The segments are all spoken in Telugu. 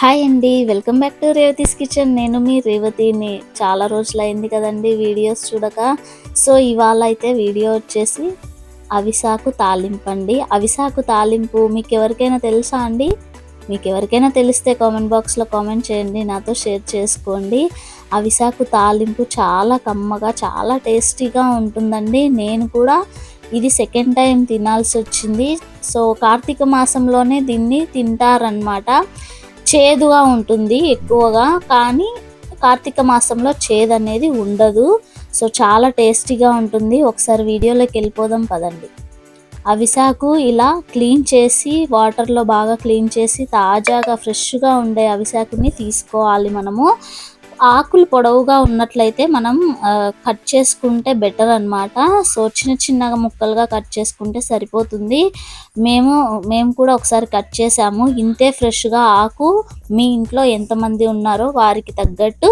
హాయ్ అండి welcome back to Revathi's kitchen. నేను మీ రేవతిని. చాలా రోజులైంది కదండి వీడియోస్ చూడక. సో ఇవాళ అయితే వీడియో వచ్చేసి అవిసాకు తాలింపు అండి. అవిసాకు తాలింపు మీకు ఎవరికైనా తెలుసా అండి? మీకు ఎవరికైనా తెలిస్తే కామెంట్ బాక్స్లో కామెంట్ చేయండి నాతో షేర్ చేసుకోండి. అవిసాకు తాలింపు చాలా కమ్మగా చాలా టేస్టీగా ఉంటుందండి. నేను కూడా ఇది సెకండ్ టైం తినాల్సి వచ్చింది. సో కార్తీక మాసంలోనే దీన్ని తింటారనమాట చేదుగా ఉంటుంది ఎక్కువగా కానీ కార్తీక మాసంలో చేదు అనేది ఉండదు. సో చాలా టేస్టీగా ఉంటుంది. ఒకసారి వీడియోలోకి వెళ్ళిపోదాం పదండి. అవిసాకు ఇలా క్లీన్ చేసి వాటర్లో బాగా క్లీన్ చేసి తాజాగా ఫ్రెష్గా ఉండే అవిసాకుని తీసుకోవాలి మనము. ఆకులు పొడవుగా ఉన్నట్లయితే మనం కట్ చేసుకుంటే బెటర్ అన్నమాట. సో చిన్న చిన్నగా ముక్కలుగా కట్ చేసుకుంటే సరిపోతుంది. మేము మేము కూడా ఒకసారి కట్ చేసాము. ఇంతే ఫ్రెష్గా ఆకు మీ ఇంట్లో ఎంతమంది ఉన్నారో వారికి తగ్గట్టు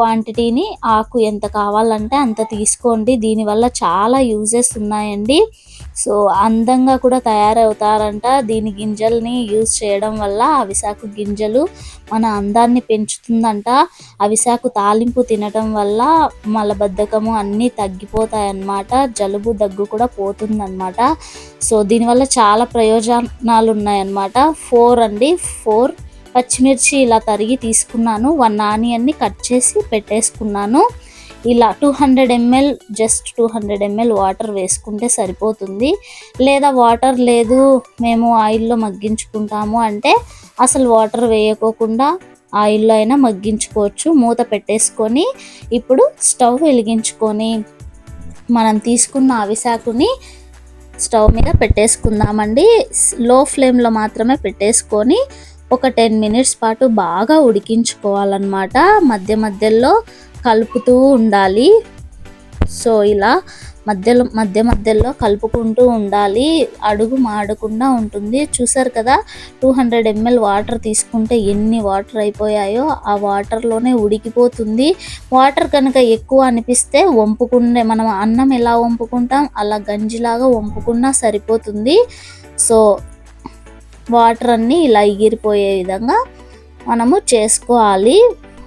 క్వాంటిటీని ఆకు ఎంత కావాలంటే అంత తీసుకోండి. దీనివల్ల చాలా యూజెస్ ఉన్నాయండి. సో అందంగా కూడా తయారవుతారంట. దీని గింజల్ని యూజ్ చేయడం వల్ల అవిసాకు గింజలు మన అందాన్ని పెంచుతుందంట. అవిసాకు తాలింపు తినడం వల్ల మలబద్ధకము అన్నీ తగ్గిపోతాయన్నమాట. జలుబు దగ్గు కూడా పోతుందన్నమాట. సో దీనివల్ల చాలా ప్రయోజనాలు ఉన్నాయన్నమాట ఫోర్ అండి. ఫోర్ పచ్చిమిర్చి ఇలా తరిగి తీసుకున్నాను. వన్ ఆనియన్ని కట్ చేసి పెట్టేసుకున్నాను. ఇలా two hundred ml just two hundred ml water వేసుకుంటే సరిపోతుంది. లేదా వాటర్ లేదు మేము ఆయిల్లో మగ్గించుకుంటాము అంటే అసలు వాటర్ వేయకోకుండా ఆయిల్లో అయినా మగ్గించుకోవచ్చు. మూత పెట్టేసుకొని ఇప్పుడు స్టవ్ వెలిగించుకొని మనం తీసుకున్న అవిసాకుని స్టవ్ మీద పెట్టేసుకుందామండి. లో ఫ్లేమ్లో మాత్రమే పెట్టేసుకొని ఒక టెన్ మినిట్స్ పాటు బాగా ఉడికించుకోవాలన్నమాట. మధ్య మధ్యలో కలుపుతూ ఉండాలి. సో ఇలా మధ్యలో మధ్య మధ్యలో కలుపుకుంటూ ఉండాలి. అడుగు మాడకుండా ఉంటుంది. చూసారు కదా టూ హండ్రెడ్ ఎంఎల్ వాటర్ తీసుకుంటే ఎన్ని వాటర్ అయిపోయాయో ఆ వాటర్లోనే ఉడికిపోతుంది. వాటర్ కనుక ఎక్కువ అనిపిస్తే వంపుకునే మనం అన్నం ఎలా వంపుకుంటాం అలా గంజిలాగా వంపుకున్నా సరిపోతుంది. సో వాటర్ అన్నీ ఇలా ఎగిరిపోయే విధంగా మనము చేసుకోవాలి.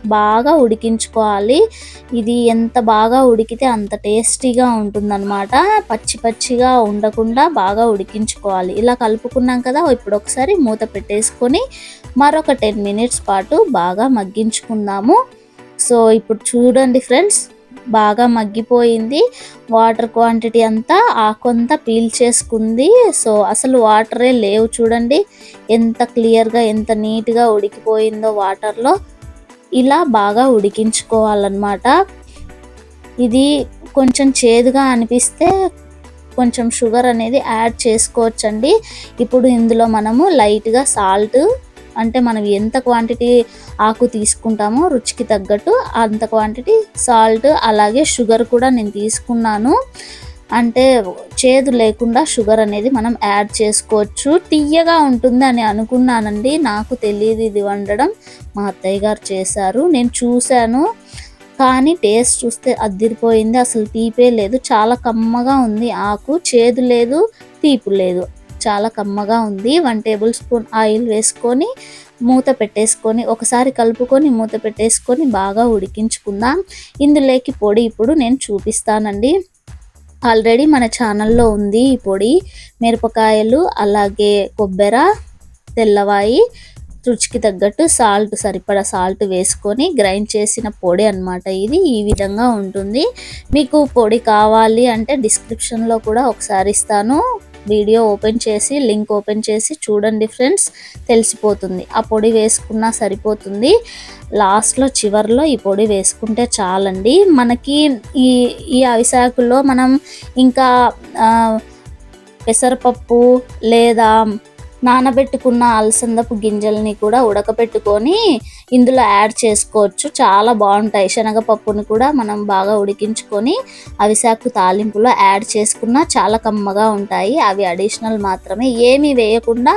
బాగా ఉడికించుకోవాలి. ఇది ఎంత బాగా ఉడికితే అంత టేస్టీగా ఉంటుందన్నమాట. పచ్చి పచ్చిగా ఉండకుండా బాగా ఉడికించుకోవాలి. ఇలా కలుపుకున్నాం కదా ఇప్పుడు ఒకసారి మూత పెట్టేసుకొని మరొక టెన్ మినిట్స్ పాటు బాగా మగ్గించుకుందాము. సో ఇప్పుడు చూడండి ఫ్రెండ్స్ బాగా మగ్గిపోయింది. వాటర్ క్వాంటిటీ అంతా ఆకంతా పీల్ చేసుకుంది. సో అసలు వాటరే లేవు చూడండి. ఎంత క్లియర్గా ఎంత నీట్గా ఉడికిపోయిందో వాటర్లో. ఇలా బాగా ఉడికించుకోవాలన్నమాట. ఇది కొంచెం చేదుగా అనిపిస్తే కొంచెం షుగర్ అనేది యాడ్ చేసుకోవచ్చండి. ఇప్పుడు ఇందులో మనము లైట్గా సాల్ట్ అంటే మనం ఎంత క్వాంటిటీ ఆకు తీసుకుంటామో రుచికి తగ్గట్టు అంత క్వాంటిటీ సాల్ట్ అలాగే షుగర్ కూడా నేను తీసుకున్నాను. అంటే చేదు లేకుండా షుగర్ అనేది మనం యాడ్ చేసుకోవచ్చు. తీయగా ఉంటుంది అని అనుకున్నానండి. నాకు తెలియదు ఇది వండడం. మా అత్తయ్య గారు చేశారు. నేను చూశాను. కానీ టేస్ట్ చూస్తే అద్దిరిపోయింది అసలు తీపే లేదు. చాలా కమ్మగా ఉంది ఆకు. చేదు లేదు తీపు లేదు. చాలా కమ్మగా ఉంది. వన్ టేబుల్ స్పూన్ ఆయిల్ వేసుకొని మూత పెట్టేసుకొని ఒకసారి కలుపుకొని మూత పెట్టేసుకొని బాగా ఉడికించుకుందాం. ఇందులోకి పొడి ఇప్పుడు నేను చూపిస్తానండి. ఆల్రెడీ మన ఛానల్లో ఉంది ఈ పొడి. మిరపకాయలు అలాగే కొబ్బెర తెల్లవాయి రుచికి తగ్గట్టు సాల్ట్ సరిపడా సాల్ట్ వేసుకొని గ్రైండ్ చేసిన పొడి అన్నమాట ఇది. ఈ విధంగా ఉంటుంది. మీకు పొడి కావాలి అంటే డిస్క్రిప్షన్లో కూడా ఒకసారి ఇస్తాను. వీడియో ఓపెన్ చేసి లింక్ ఓపెన్ చేసి చూడండి ఫ్రెండ్స్. తెలిసిపోతుంది. ఆ పొడి వేసుకున్నా సరిపోతుంది. లాస్ట్లో చివర్లో ఈ పొడి వేసుకుంటే చాలండి. మనకి ఈ ఈ అవిసాకుల్లో మనం ఇంకా పెసరపప్పు లేదా నానబెట్టుకున్న అలసందపు గింజల్ని కూడా ఉడకపెట్టుకొని ఇందులో యాడ్ చేసుకోవచ్చు. చాలా బాగుంటాయి. శనగపప్పుని కూడా మనం బాగా ఉడికించుకొని అవిసాకు తాలింపులో యాడ్ చేసుకున్నా చాలా కమ్మగా ఉంటాయి. అవి అడిషనల్ మాత్రమే. ఏమీ వేయకుండా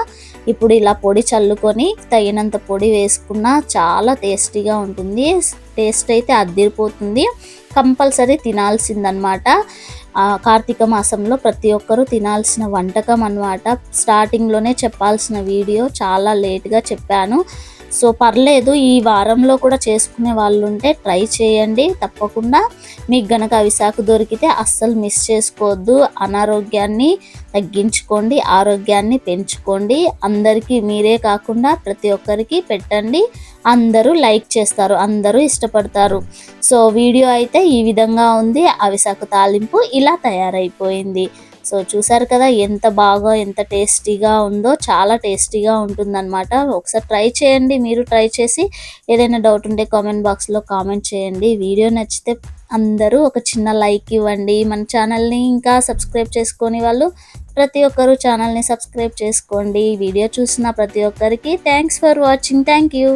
ఇప్పుడు ఇలా పొడి చల్లుకొని తగినంత పొడి వేసుకున్నా చాలా టేస్టీగా ఉంటుంది. టేస్ట్ అయితే అద్దిరిపోతుంది కంపల్సరీ తినాల్సిందనమాట. కార్తీక మాసంలో ప్రతి ఒక్కరూ తినాల్సిన వంటకం అన్నమాట. స్టార్టింగ్లోనే చెప్పాల్సిన వీడియో చాలా లేట్గా చెప్పాను. సో పర్లేదు ఈ వారంలో కూడా చేసుకునే వాళ్ళు ఉంటే ట్రై చేయండి. తప్పకుండా మీకు గనక అవిసాకు దొరికితే అస్సలు మిస్ చేసుకోవద్దు. అనారోగ్యాన్ని తగ్గించుకోండి ఆరోగ్యాన్ని పెంచుకోండి. అందరికీ మీరే కాకుండా ప్రతి ఒక్కరికి పెట్టండి. అందరూ లైక్ చేస్తారు అందరూ ఇష్టపడతారు. సో వీడియో అయితే ఈ విధంగా ఉంది. అవిసాకు తాలింపు ఇలా తయారైపోయింది. సో చూసారు కదా ఎంత బాగా ఎంత టేస్టీగా ఉందో చాలా టేస్టీగా ఉంటుందన్నమాట. ఒకసారి ట్రై చేయండి మీరు ట్రై చేసి ఏదైనా డౌట్ ఉంటే కామెంట్ బాక్స్లో కామెంట్ చేయండి. వీడియో నచ్చితే అందరూ ఒక చిన్న లైక్ ఇవ్వండి. మన ఛానల్ని ఇంకా సబ్స్క్రైబ్ చేసుకొని వాళ్ళు ప్రతి ఒక్కరూ ఛానల్ని సబ్స్క్రైబ్ చేసుకోండి. వీడియో చూసిన ప్రతి ఒక్కరికి thanks for watching. Thank you.